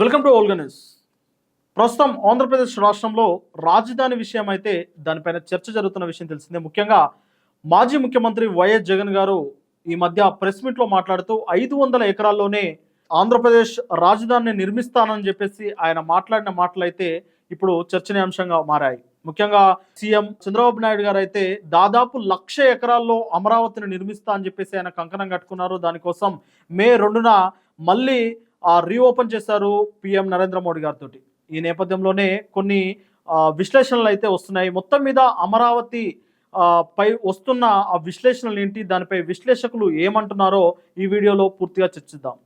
Welcome to Olga news. ప్రస్తుతం ఆంధ్రప్రదేశ్ రాష్ట్రంలో రాజధాని విషయం అయితే దానిపైన చర్చ జరుగుతున్న విషయం తెలిసిందే. ముఖ్యంగా మాజీ ముఖ్యమంత్రి వైఎస్ జగన్ గారు ఈ మధ్య ప్రెస్ మీట్లో మాట్లాడుతూ ఐదు వందల ఎకరాల్లోనే ఆంధ్రప్రదేశ్ రాజధానిని నిర్మిస్తానని చెప్పేసి ఆయన మాట్లాడిన మాటలు అయితే ఇప్పుడు చర్చనీయాంశంగా మారాయి. ముఖ్యంగా సీఎం చంద్రబాబు నాయుడు గారు అయితే దాదాపు లక్ష ఎకరాల్లో అమరావతిని నిర్మిస్తా అని చెప్పేసి ఆయన కంకణం కట్టుకున్నారు. దానికోసం మే రెండున మళ్ళీ రీఓపెన్ చేశారు పిఎం నరేంద్ర మోడీ గారితో ఈ నేపథ్యంలోనే కొన్ని విశ్లేషణలు అయితే వస్తున్నాయి. మొత్తం మీద అమరావతి పై వస్తున్న ఆ విశ్లేషణలు ఏంటి? దానిపై విశ్లేషకులు ఏమంటున్నారో ఈ వీడియోలో పూర్తిగా చర్చిద్దాం.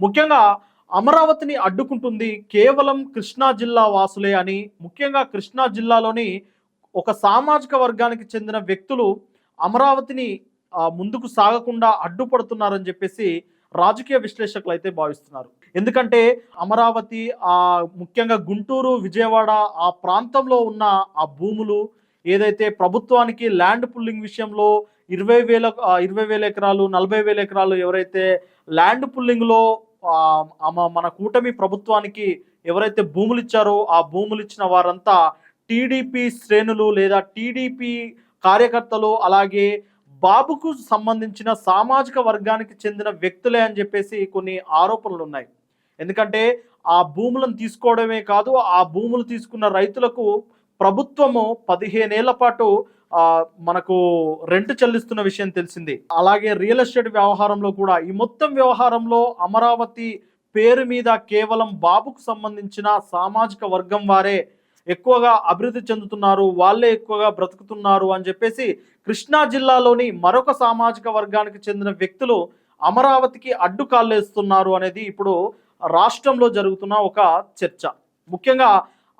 ముఖ్యంగా అమరావతిని అడ్డుకుంటుంది కేవలం కృష్ణా జిల్లా వాసులే అని ముఖ్యంగా కృష్ణా జిల్లాలోని ఒక సామాజిక వర్గానికి చెందిన వ్యక్తులు అమరావతిని ముందుకు సాగకుండా అడ్డుపడుతున్నారని చెప్పేసి రాజకీయ విశ్లేషకులు అయితే భావిస్తున్నారు. ఎందుకంటే అమరావతి ఆ ముఖ్యంగా గుంటూరు విజయవాడ ఆ ప్రాంతంలో ఉన్న ఆ భూములు ఏదైతే ప్రభుత్వానికి ల్యాండ్ పుల్లింగ్ విషయంలో ఇరవై వేల ఇరవై వేల ఎకరాలు నలభై వేల ఎకరాలు ఎవరైతే ల్యాండ్ పుల్లింగ్లో మన కూటమి ప్రభుత్వానికి ఎవరైతే భూములు ఇచ్చారో ఆ భూములు ఇచ్చిన వారంతా టీడీపీ శ్రేణులు లేదా టీడీపీ కార్యకర్తలు అలాగే బాబుకు సంబంధించిన సామాజిక వర్గానికి చెందిన వ్యక్తులే అని చెప్పేసి కొన్ని ఆరోపణలు ఉన్నాయి ఎందుకంటే ఆ భూములను తీసుకోవడమే కాదు ఆ భూములు తీసుకున్న రైతులకు ప్రభుత్వము పదిహేనేళ్ళ పాటు మనకు రెంట్ చెల్లిస్తున్న విషయం తెలిసింది. అలాగే రియల్ ఎస్టేట్ వ్యవహారంలో కూడా ఈ మొత్తం వ్యవహారంలో అమరావతి పేరు మీద కేవలం బాబుకు సంబంధించిన సామాజిక వర్గం వారే ఎక్కువగా అభివృద్ధి చెందుతున్నారు వాళ్ళే ఎక్కువగా బ్రతుకుతున్నారు అని చెప్పేసి కృష్ణా జిల్లాలోని మరొక సామాజిక వర్గానికి చెందిన వ్యక్తులు అమరావతికి అడ్డు కాళ్ళేస్తున్నారు అనేది ఇప్పుడు రాష్ట్రంలో జరుగుతున్న ఒక చర్చ. ముఖ్యంగా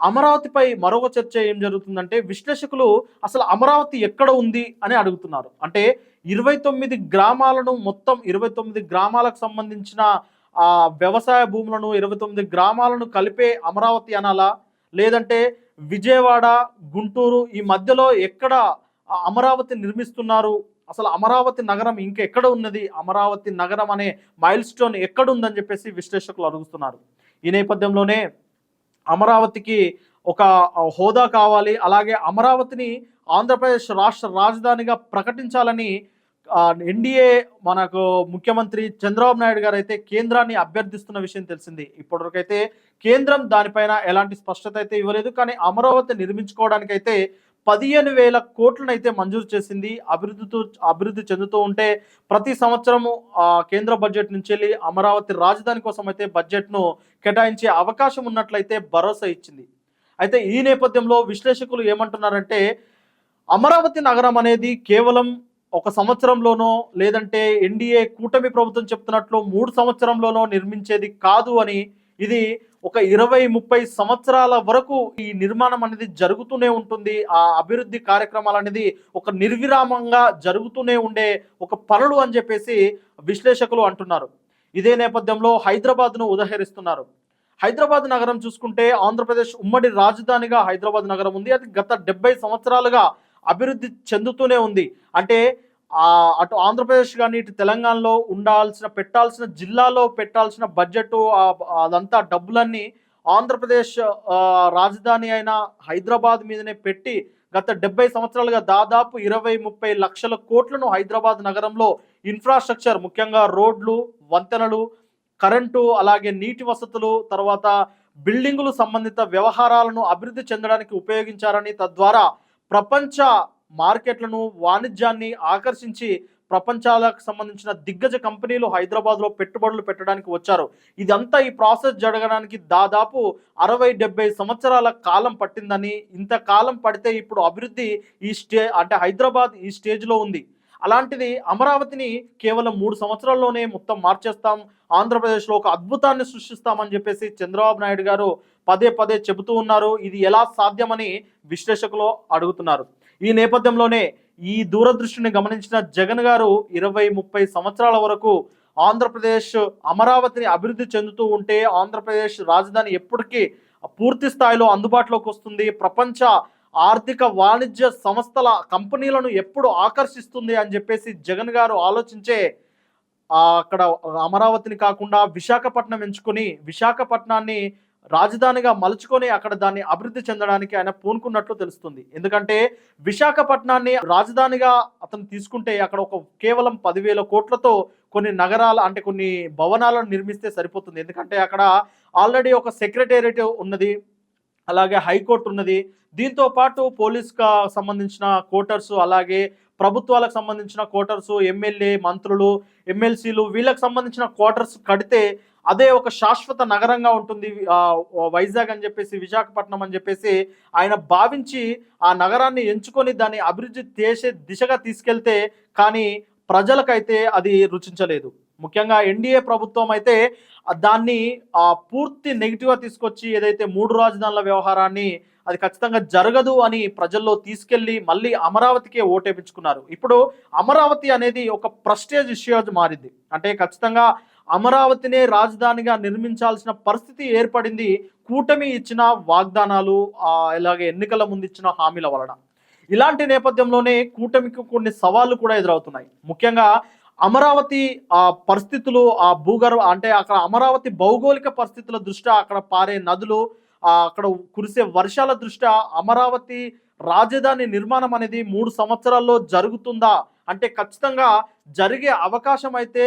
అమరావతిపై మరొక చర్చ ఏం జరుగుతుందంటే విశ్లేషకులు అసలు అమరావతి ఎక్కడ ఉంది అని అడుగుతున్నారు. అంటే ఇరవై తొమ్మిది గ్రామాలను మొత్తం ఇరవై తొమ్మిది గ్రామాలకు సంబంధించిన ఆ వ్యవసాయ భూములను ఇరవై తొమ్మిది గ్రామాలను కలిపే అమరావతి అనాలా? లేదంటే విజయవాడ గుంటూరు ఈ మధ్యలో ఎక్కడ అమరావతి నిర్మిస్తున్నారు? అసలు అమరావతి నగరం ఇంకెక్కడ ఉన్నది? అమరావతి నగరం అనే మైల్ స్టోన్ ఎక్కడుందని చెప్పేసి విశ్లేషకులు అడుగుతున్నారు. ఈ నేపథ్యంలోనే అమరావతికి ఒక హోదా కావాలి. అలాగే అమరావతిని ఆంధ్రప్రదేశ్ రాష్ట్ర రాజధానిగా ప్రకటించాలని ఎన్డీఏ మనకు ముఖ్యమంత్రి చంద్రబాబు నాయుడు గారు అయితే కేంద్రాన్ని అభ్యర్థిస్తున్న విషయం తెలిసింది. ఇప్పటివరకైతే కేంద్రం దానిపైన ఎలాంటి స్పష్టత అయితే ఇవ్వలేదు. కానీ అమరావతి నిర్మించుకోవడానికైతే పదిహేను వేల కోట్లను అయితే మంజూరు చేసింది. అభివృద్ధితో అభివృద్ధి చెందుతూ ఉంటే ప్రతి సంవత్సరము ఆ, కేంద్ర బడ్జెట్ నుంచి వెళ్ళి అమరావతి రాజధాని కోసం అయితే బడ్జెట్ను కేటాయించే అవకాశం ఉన్నట్లయితే భరోసా ఇచ్చింది. అయితే ఈ నేపథ్యంలో విశ్లేషకులు ఏమంటున్నారంటే అమరావతి నగరం అనేది కేవలం ఒక సంవత్సరంలోనో లేదంటే ఎన్డీఏ కూటమి ప్రభుత్వం చెప్తున్నట్లు మూడు సంవత్సరంలోనో నిర్మించేది కాదు అని ఇది ఒక ఇరవై ముప్పై సంవత్సరాల వరకు ఈ నిర్మాణం అనేది జరుగుతూనే ఉంటుంది. ఆ అభివృద్ధి కార్యక్రమాలు అనేది ఒక నిర్విరామంగా జరుగుతూనే ఉండే ఒక పనులు అని చెప్పేసి విశ్లేషకులు అంటున్నారు. ఇదే నేపథ్యంలో హైదరాబాద్ను ఉదహరిస్తున్నారు. హైదరాబాద్ నగరం చూసుకుంటే ఆంధ్రప్రదేశ్ ఉమ్మడి రాజధానిగా హైదరాబాద్ నగరం ఉంది. అది గత డెబ్బై సంవత్సరాలుగా అభివృద్ధి చెందుతూనే ఉంది. అంటే అటు ఆంధ్రప్రదేశ్ కానీ ఇటు తెలంగాణలో ఉండాల్సిన పెట్టాల్సిన జిల్లాలో పెట్టాల్సిన బడ్జెట్ అదంతా డబ్బులన్నీ ఆంధ్రప్రదేశ్ రాజధాని అయిన హైదరాబాద్ మీదనే పెట్టి గత డెబ్బై సంవత్సరాలుగా దాదాపు ఇరవై ముప్పై లక్షల కోట్లను హైదరాబాద్ నగరంలో ఇన్ఫ్రాస్ట్రక్చర్ ముఖ్యంగా రోడ్లు వంతెనలు కరెంటు అలాగే నీటి వసతులు తర్వాత బిల్డింగులు సంబంధిత వ్యవహారాలను అభివృద్ధి చెందడానికి ఉపయోగించారని తద్వారా ప్రపంచ మార్కెట్లను వాణిజ్యాన్ని ఆకర్షించి ప్రపంచాలకు సంబంధించిన దిగ్గజ కంపెనీలు హైదరాబాద్లో పెట్టుబడులు పెట్టడానికి వచ్చారు. ఇదంతా ఈ ప్రాసెస్ జరగడానికి దాదాపు అరవై డెబ్బై సంవత్సరాల కాలం పట్టిందని ఇంత కాలం పడితే ఇప్పుడు అభివృద్ధి ఈ స్టే అంటే హైదరాబాద్ ఈ స్టేజ్లో ఉంది. అలాంటిది అమరావతిని కేవలం మూడు సంవత్సరాల్లోనే మొత్తం మార్చేస్తాం. ఆంధ్రప్రదేశ్లో ఒక అద్భుతాన్ని సృష్టిస్తామని చెప్పేసి చంద్రబాబు నాయుడు గారు పదే పదే చెబుతూ ఉన్నారు. ఇది ఎలా సాధ్యమని విశ్లేషకులు అడుగుతున్నారు. ఈ నేపథ్యంలోనే ఈ దూరదృష్టిని గమనించిన జగన్ గారు ఇరవై ముప్పై సంవత్సరాల వరకు ఆంధ్రప్రదేశ్ అమరావతిని అభివృద్ధి చెందుతూ ఉంటే ఆంధ్రప్రదేశ్ రాజధాని ఎప్పటికీ పూర్తి స్థాయిలో అందుబాటులోకి వస్తుంది. ప్రపంచ ఆర్థిక వాణిజ్య సంస్థల కంపెనీలను ఎప్పుడు ఆకర్షిస్తుంది అని చెప్పేసి జగన్ గారు ఆలోచించే అక్కడ అమరావతిని కాకుండా విశాఖపట్నం ఎంచుకొని విశాఖపట్నాన్ని రాజధానిగా మలుచుకొని అక్కడ దాన్ని అభివృద్ధి చెందడానికి ఆయన పూనుకున్నట్లు తెలుస్తుంది. ఎందుకంటే విశాఖపట్నాన్ని రాజధానిగా అతను తీసుకుంటే అక్కడ ఒక కేవలం పదివేల కోట్లతో కొన్ని నగరాలు అంటే కొన్ని భవనాలను నిర్మిస్తే సరిపోతుంది. ఎందుకంటే అక్కడ ఆల్రెడీ ఒక సెక్రటేరియట్ ఉన్నది అలాగే హైకోర్టు ఉన్నది. దీంతో పాటు పోలీస్గా సంబంధించిన కోటర్స్ అలాగే ప్రభుత్వాలకు సంబంధించిన కోటర్స్ ఎమ్మెల్యే మంత్రులు ఎమ్మెల్సీలు వీళ్ళకి సంబంధించిన క్వార్టర్స్ కడితే అదే ఒక శాశ్వత నగరంగా ఉంటుంది వైజాగ్ అని చెప్పేసి విశాఖపట్నం అని చెప్పేసి ఆయన భావించి ఆ నగరాన్ని ఎంచుకొని దాన్ని అభివృద్ధి చేసే దిశగా తీసుకెళ్తే కానీ ప్రజలకైతే అది రుచించలేదు. ముఖ్యంగా ఎన్డీఏ ప్రభుత్వం అయితే దాన్ని పూర్తి నెగిటివ్గా తీసుకొచ్చి ఏదైతే మూడు రాజధానుల వ్యవహారాన్ని అది ఖచ్చితంగా జరగదు అని ప్రజల్లో తీసుకెళ్ళి మళ్ళీ అమరావతికే ఓటేపించుకున్నారు. ఇప్పుడు అమరావతి అనేది ఒక ప్రస్టేజ్ ఇష్యూ మారింది. అంటే ఖచ్చితంగా అమరావతినే రాజధానిగా నిర్మించాల్సిన పరిస్థితి ఏర్పడింది కూటమి ఇచ్చిన వాగ్దానాలు ఇలాగే ఎన్నికల ముందు ఇచ్చిన హామీల వలన. ఇలాంటి నేపథ్యంలోనే కూటమికి కొన్ని సవాళ్ళు కూడా ఎదురవుతున్నాయి. ముఖ్యంగా అమరావతి ఆ పరిస్థితులు ఆ భూగర్భ అంటే అక్కడ అమరావతి భౌగోళిక పరిస్థితుల దృష్ట్యా అక్కడ పారే నదులు అక్కడ కురిసే వర్షాల దృష్ట్యా అమరావతి రాజధాని నిర్మాణం అనేది మూడు సంవత్సరాల్లో జరుగుతుందా? అంటే ఖచ్చితంగా జరిగే అవకాశం అయితే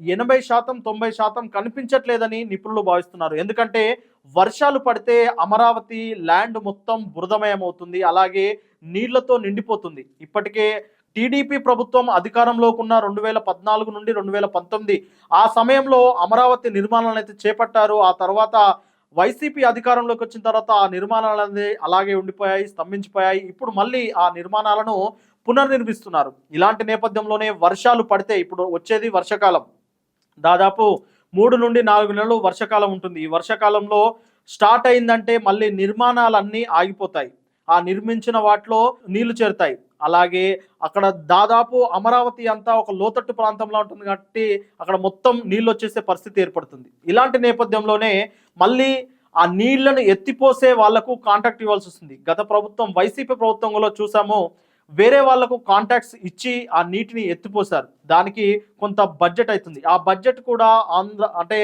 ఎనభై శాతం తొంభై శాతం కనిపించట్లేదని నిపుణులు భావిస్తున్నారు. ఎందుకంటే వర్షాలు పడితే అమరావతి ల్యాండ్ మొత్తం బురదమయమవుతుంది అలాగే నీళ్ళతో నిండిపోతుంది. ఇప్పటికే టీడీపీ ప్రభుత్వం అధికారంలోకి ఉన్న రెండు వేల పద్నాలుగు నుండి రెండు వేల పంతొమ్మిది ఆ సమయంలో అమరావతి నిర్మాణాలను అయితే చేపట్టారు. ఆ తర్వాత వైసీపీ అధికారంలోకి వచ్చిన తర్వాత ఆ నిర్మాణాలన్నీ అలాగే ఉండిపోయాయి స్తంభించిపోయాయి. ఇప్పుడు మళ్ళీ ఆ నిర్మాణాలను పునర్నిర్మిస్తున్నారు. ఇలాంటి నేపథ్యంలోనే వర్షాలు పడితే ఇప్పుడు వచ్చేది వర్షాకాలం. దాదాపు మూడు నుండి నాలుగు నెలలు వర్షాకాలం ఉంటుంది. ఈ వర్షాకాలంలో స్టార్ట్ అయిందంటే మళ్ళీ నిర్మాణాలన్నీ ఆగిపోతాయి. ఆ నిర్మించిన వాటిలో నీళ్ళు చేరుతాయి. అలాగే అక్కడ దాదాపు అమరావతి అంతా ఒక లోతట్టు ప్రాంతంలో ఉంటుంది కాబట్టి అక్కడ మొత్తం నీళ్ళు వచ్చేసే పరిస్థితి ఏర్పడుతుంది. ఇలాంటి నేపథ్యంలోనే మళ్ళీ ఆ నీళ్ళను ఎత్తిపోసే వాళ్ళకు కాంటాక్ట్ ఇవ్వాల్సి వస్తుంది. గత ప్రభుత్వం వైసీపీ ప్రభుత్వంలో చూసాము వేరే వాళ్ళకు కాంటాక్ట్స్ ఇచ్చి ఆ నీటిని ఎత్తిపోసారు. దానికి కొంత బడ్జెట్ అవుతుంది. ఆ బడ్జెట్ కూడా ఆంధ్ర అంటే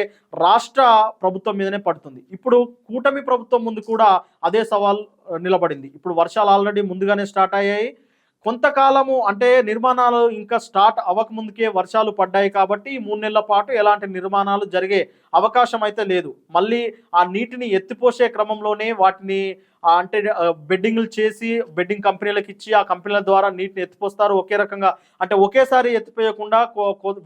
రాష్ట్ర ప్రభుత్వం మీదనే పడుతుంది. ఇప్పుడు కూటమి ప్రభుత్వం ముందు కూడా అదే సవాల్ నిలబడింది. ఇప్పుడు వర్షాలు ఆల్రెడీ ముందుగానే స్టార్ట్ అయ్యాయి. కొంతకాలము అంటే నిర్మాణాలు ఇంకా స్టార్ట్ అవ్వకముందుకే వర్షాలు పడ్డాయి కాబట్టి మూడు నెలల పాటు ఎలాంటి నిర్మాణాలు జరిగే అవకాశం అయితే లేదు. మళ్ళీ ఆ నీటిని ఎత్తిపోసే క్రమంలోనే వాటిని అంటే బెడ్డింగ్లు చేసి బెడ్డింగ్ కంపెనీలకు ఇచ్చి ఆ కంపెనీల ద్వారా నీటిని ఎత్తిపోస్తారు. ఒకే రకంగా అంటే ఒకేసారి ఎత్తిపోయకుండా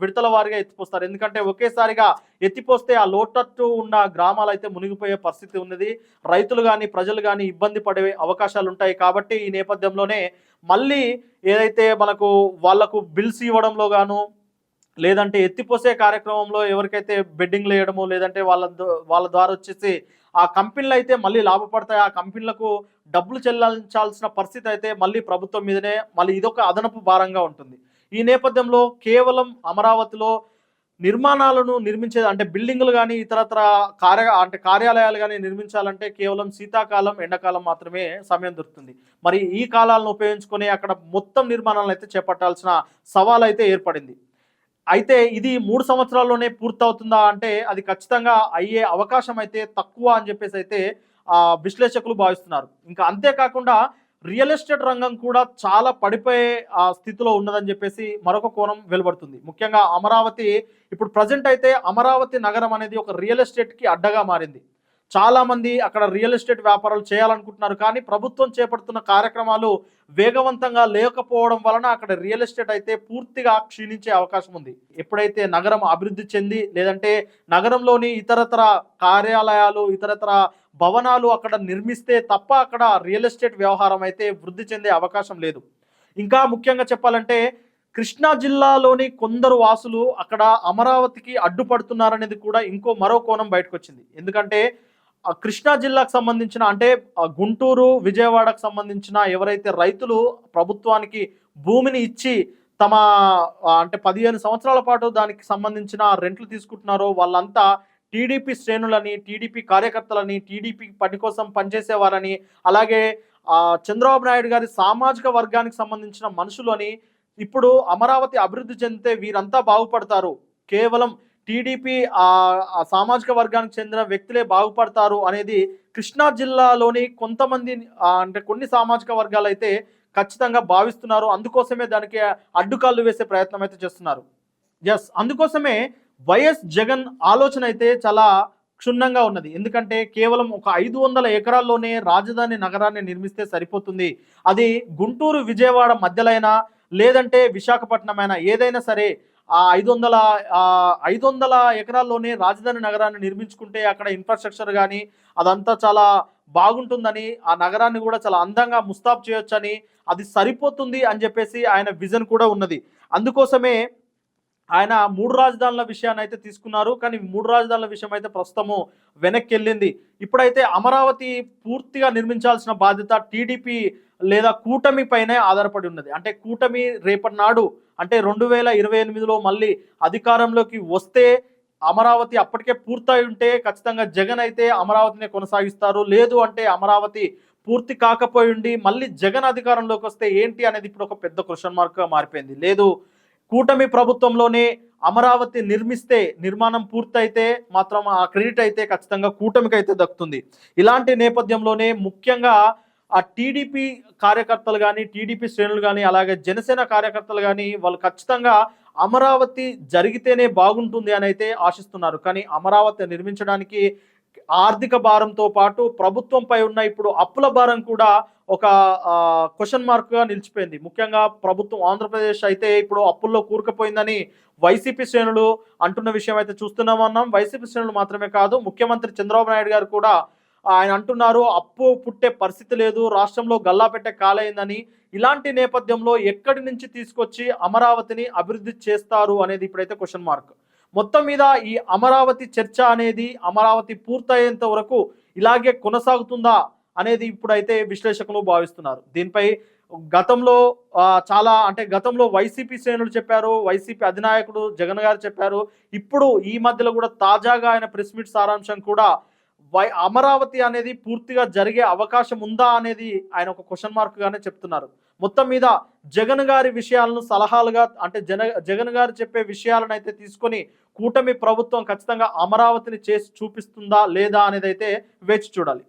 విడతల వారిగా ఎత్తిపోస్తారు. ఎందుకంటే ఒకేసారిగా ఎత్తిపోస్తే ఆ లోటట్టు ఉన్న గ్రామాలు అయితే మునిగిపోయే పరిస్థితి ఉన్నది. రైతులు కానీ ప్రజలు కానీ ఇబ్బంది పడే అవకాశాలు ఉంటాయి. కాబట్టి ఈ నేపథ్యంలోనే మళ్ళీ ఏదైతే మనకు వాళ్ళకు బిల్స్ ఇవ్వడంలో గాను లేదంటే ఎత్తిపోసే కార్యక్రమంలో ఎవరికైతే బెడ్డింగ్లు వేయడము లేదంటే వాళ్ళ ద- వాళ్ళ ద్వారా వచ్చేసి ఆ కంపెనీలు అయితే మళ్ళీ లాభపడతాయి. ఆ కంపెనీలకు డబ్బులు చెల్లించాల్సిన పరిస్థితి అయితే మళ్ళీ ప్రభుత్వం మీదనే మళ్ళీ ఇదొక అదనపు భారంగా ఉంటుంది. ఈ నేపథ్యంలో కేవలం అమరావతిలో నిర్మాణాలను నిర్మించేది అంటే బిల్డింగ్లు కానీ ఇతరత్ర కార్య అంటే కార్యాలయాలు కానీ నిర్మించాలంటే కేవలం శీతాకాలం ఎండాకాలం మాత్రమే సమయం దొరుకుతుంది. మరి ఈ కాలాలను ఉపయోగించుకొని అక్కడ మొత్తం నిర్మాణాలను అయితే చేపట్టాల్సిన సవాల్ అయితే ఏర్పడింది. అయితే ఇది మూడు సంవత్సరాల్లోనే పూర్తవుతుందా అంటే అది ఖచ్చితంగా అయ్యే అవకాశం అయితే తక్కువ అని చెప్పేసి అయితే ఆ, విశ్లేషకులు భావిస్తున్నారు. ఇంకా అంతేకాకుండా రియల్ ఎస్టేట్ రంగం కూడా చాలా పడిపోయే స్థితిలో ఉన్నదని చెప్పేసి మరొక కోణం వెలువడుతుంది. ముఖ్యంగా అమరావతి ఇప్పుడు ప్రజెంట్ అయితే అమరావతి నగరం అనేది ఒక రియల్ ఎస్టేట్కి అడ్డగా మారింది. చాలామంది అక్కడ రియల్ ఎస్టేట్ వ్యాపారాలు చేయాలనుకుంటున్నారు కానీ ప్రభుత్వం చేపడుతున్న కార్యక్రమాలు వేగవంతంగా లేకపోవడం వలన అక్కడ రియల్ ఎస్టేట్ అయితే పూర్తిగా క్షీణించే అవకాశం ఉంది. ఎప్పుడైతే నగరం అభివృద్ధి చెంది లేదంటే నగరంలోని ఇతరతర కార్యాలయాలు ఇతరతర భవనాలు అక్కడ నిర్మిస్తే తప్ప అక్కడ రియల్ ఎస్టేట్ వ్యవహారం అయితే వృద్ధి చెందే అవకాశం లేదు. ఇంకా ముఖ్యంగా చెప్పాలంటే కృష్ణా జిల్లాలోని కొందరు వాసులు అక్కడ అమరావతికి అడ్డుపడుతున్నారనేది కూడా ఇంకో మరో కోణం బయటకు వచ్చింది ఎందుకంటే కృష్ణా జిల్లాకు సంబంధించిన అంటే గుంటూరు విజయవాడకు సంబంధించిన ఎవరైతే రైతులు ప్రభుత్వానికి భూమిని ఇచ్చి తమ అంటే పదిహేను సంవత్సరాల పాటు దానికి సంబంధించిన రెంట్లు తీసుకుంటున్నారో వాళ్ళంతా టీడీపీ శ్రేణులని టీడీపీ కార్యకర్తలని టీడీపీ పని కోసం పనిచేసేవారని అలాగే చంద్రబాబు నాయుడు గారి సామాజిక వర్గానికి సంబంధించిన మనుషులని ఇప్పుడు అమరావతి అభివృద్ధి చెందితే వీరంతా బాగుపడతారు. కేవలం టీడీపీ ఆ సామాజిక వర్గానికి చెందిన వ్యక్తులే బాగుపడతారు అనేది కృష్ణా జిల్లాలోని కొంతమంది అంటే కొన్ని సామాజిక వర్గాలు అయితే ఖచ్చితంగా భావిస్తున్నారు. అందుకోసమే దానికి అడ్డుకాళ్ళు వేసే ప్రయత్నం అయితే చేస్తున్నారు. ఎస్ అందుకోసమే వైఎస్ జగన్ ఆలోచన అయితే చాలా క్షుణ్ణంగా ఉన్నది. ఎందుకంటే కేవలం ఒక ఐదు వందల ఎకరాల్లోనే రాజధాని నగరాన్ని నిర్మిస్తే సరిపోతుంది. అది గుంటూరు విజయవాడ మధ్యలైనా లేదంటే విశాఖపట్నం అయినా ఏదైనా సరే ఆ ఐదు వందల ఐదు వందల ఎకరాల్లోనే రాజధాని నగరాన్ని నిర్మించుకుంటే అక్కడ ఇన్ఫ్రాస్ట్రక్చర్ కానీ అదంతా చాలా బాగుంటుందని ఆ నగరాన్ని కూడా చాలా అందంగా ముస్తాబ్ చేయొచ్చని అది సరిపోతుంది అని చెప్పేసి ఆయన విజన్ కూడా ఉన్నది. అందుకోసమే ఆయన మూడు రాజధానుల విషయాన్ని అయితే తీసుకున్నారు. కానీ మూడు రాజధానుల విషయం అయితే ప్రస్తుతము వెనక్కి వెళ్ళింది. ఇప్పుడైతే అమరావతి పూర్తిగా నిర్మించాల్సిన బాధ్యత టీడీపీ లేదా కూటమి పైనే ఆధారపడి ఉన్నది. అంటే కూటమి రేపటి నాడు అంటే రెండు వేల ఇరవై ఎనిమిదిలో మళ్ళీ అధికారంలోకి వస్తే అమరావతి అప్పటికే పూర్తయి ఉంటే ఖచ్చితంగా జగన్ అయితే అమరావతిని కొనసాగిస్తారు. లేదు అంటే అమరావతి పూర్తి కాకపోయి ఉండి మళ్ళీ జగన్ అధికారంలోకి వస్తే ఏంటి అనేది ఇప్పుడు ఒక పెద్ద క్వశ్చన్ మార్క్గా మారిపోయింది. లేదు కూటమి ప్రభుత్వంలోనే అమరావతి నిర్మిస్తే నిర్మాణం పూర్తయితే మాత్రం ఆ క్రెడిట్ అయితే ఖచ్చితంగా కూటమికి అయితే దక్కుతుంది. ఇలాంటి నేపథ్యంలోనే ముఖ్యంగా ఆ టీడీపీ కార్యకర్తలు కానీ టీడీపీ శ్రేణులు కానీ అలాగే జనసేన కార్యకర్తలు కానీ వాళ్ళు ఖచ్చితంగా అమరావతి జరిగితేనే బాగుంటుంది అని అయితే ఆశిస్తున్నారు. కానీ అమరావతి నిర్మించడానికి ఆర్థిక భారంతో పాటు ప్రభుత్వంపై ఉన్న ఇప్పుడు అప్పుల భారం కూడా ఒక క్వశ్చన్ మార్క్గా నిలిచిపోయింది. ముఖ్యంగా ప్రభుత్వం ఆంధ్రప్రదేశ్ అయితే ఇప్పుడు అప్పుల్లో కూరుకుపోయిందని వైసీపీ శ్రేణులు అంటున్న విషయం అయితే చూస్తున్నామన్నాం వైసీపీ శ్రేణులు మాత్రమే కాదు ముఖ్యమంత్రి చంద్రబాబు నాయుడు గారు కూడా ఆయన అంటున్నారు అప్పు పుట్టే పరిస్థితి లేదు రాష్ట్రంలో గల్లా పెట్టే కాలైందని. ఇలాంటి నేపథ్యంలో ఎక్కడి నుంచి తీసుకొచ్చి అమరావతిని అభివృద్ధి చేస్తారు అనేది ఇప్పుడైతే క్వశ్చన్ మార్క్ మొత్తం మీద ఈ అమరావతి చర్చ అనేది అమరావతి పూర్తయ్యేంత వరకు ఇలాగే కొనసాగుతుందా? అనేది ఇప్పుడైతే విశ్లేషకులు భావిస్తున్నారు. దీనిపై గతంలో చాలా అంటే గతంలో వైసీపీ శ్రేణులు చెప్పారు వైసీపీ అధినాయకుడు జగన్ గారు చెప్పారు. ఇప్పుడు ఈ మధ్యలో కూడా తాజాగా ఆయన ప్రెస్ మీట్ సారాంశం కూడా వై అమరావతి అనేది పూర్తిగా జరిగే అవకాశం ఉందా అనేది ఆయన ఒక క్వశ్చన్ మార్క్గానే చెప్తున్నారు. మొత్తం మీద జగన్ గారి విషయాలను సలహాలుగా అంటే జన జగన్ గారు చెప్పే విషయాలను అయితే తీసుకొని కూటమి ప్రభుత్వం ఖచ్చితంగా అమరావతిని చేసి చూపిస్తుందా లేదా అనేది అయితే వేచి చూడాలి.